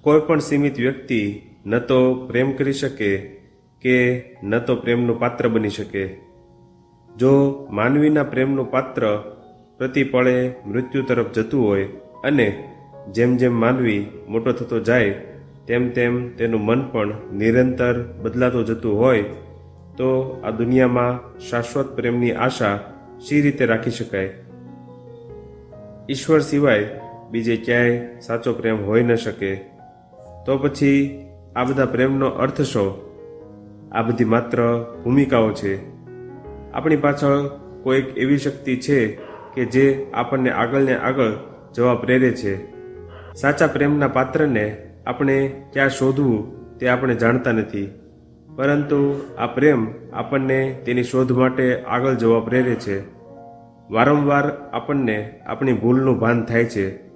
કોઈ પણ સીમિત વ્યક્તિ ન તો પ્રેમ કરી શકે કે ન તો પ્રેમનું પાત્ર બની શકે. જો માનવીના પ્રેમનું પાત્ર પ્રતિપળે મૃત્યુ તરફ જતું હોય અને જેમ જેમ માનવી મોટો થતો જાય, તેમ તેમ તેનું મન પણ નિરંતર બદલાતું જતું હોય, તો આ દુનિયામાં શાશ્વત પ્રેમની આશા શી રીતે રાખી શકાય? ઈશ્વર સિવાય બીજે ક્યાંય સાચો પ્રેમ હોઈ ન શકે. તો પછી આ બધા પ્રેમનો અર્થ શું? આ બધી માત્ર ભૂમિકાઓ છે. આપણી પાછળ કોઈક એવી શક્તિ છે કે જે આપણને આગળને આગળ જવા પ્રેરે છે. સાચા પ્રેમના પાત્રને આપણે ક્યાં શોધવું તે આપણે જાણતા નથી. પરંતુ આ પ્રેમ આપણને તેની શોધ માટે આગળ જવા પ્રેરે છે. વારંવાર આપણને આપણી ભૂલનું ભાન થાય છે.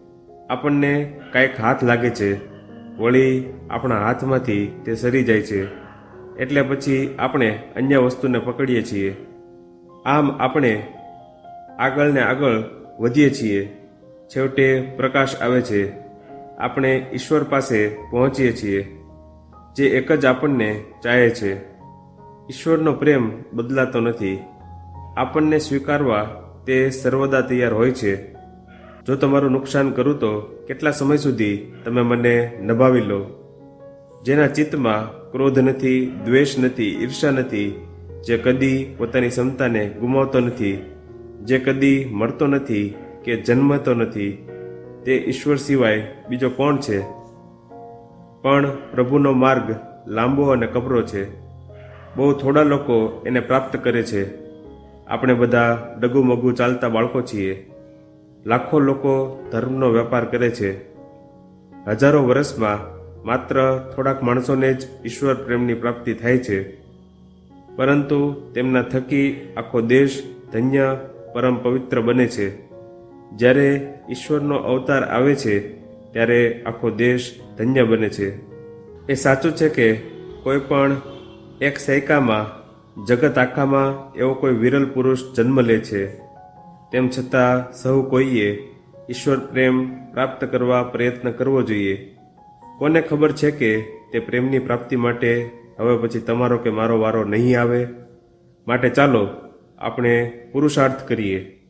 આપણને કાંઈક હાથ લાગે છે. વળી આપણા હાથમાંથી તે સરી જાય છે. એટલે પછી આપણે અન્ય વસ્તુને પકડીએ છીએ. આમ આપણે આગળ ને આગળ વધીએ છીએ. છેવટે પ્રકાશ આવે છે. આપણે ઈશ્વર પાસે પહોંચીએ છીએ, જે એક જ આપણને ચાહે છે. ઈશ્વરનો પ્રેમ બદલાતો નથી. આપણને સ્વીકારવા તે સર્વદા તૈયાર હોય છે. જો તમારું નુકસાન કરું તો કેટલા સમય સુધી તમે મને નભાવી લો? જેના ચિત્તમાં ક્રોધ નથી, દ્વેષ નથી, ઈર્ષા નથી, જે કદી પોતાની ક્ષમતાને ગુમાવતો નથી, જે કદી મળતો નથી કે જન્મતો નથી, તે ઈશ્વર સિવાય બીજો કોણ છે? પણ પ્રભુનો માર્ગ લાંબો અને કપરો છે. બહુ થોડા લોકો એને પ્રાપ્ત કરે છે. આપણે બધા ડગુમગુ ચાલતા બાળકો છીએ. લાખો લોકો ધર્મનો વેપાર કરે છે. હજારો વર્ષમાં માત્ર થોડાક માણસોને જ ઈશ્વર પ્રેમની પ્રાપ્તિ થાય છે. પરંતુ તેમના થકી આખો દેશ ધન્ય, પરમ પવિત્ર બને છે. જ્યારે ઈશ્વરનો અવતાર આવે છે, ત્યારે આખો દેશ ધન્ય બને છે. એ સાચું છે કે કોઈ પણ એક સૈકામાં, જગત આખામાં એવો કોઈ વિરલ પુરુષ જન્મ લે છે. તેમ છતાં સહુ કોઈએ ઈશ્વર પ્રેમ પ્રાપ્ત કરવા પ્રયત્ન કરવો જોઈએ. કોને ખબર છે કે તે પ્રેમની પ્રાપ્તિ માટે હવે પછી તમારો કે મારો વારો નહીં આવે? માટે ચાલો આપણે પુરુષાર્થ કરીએ.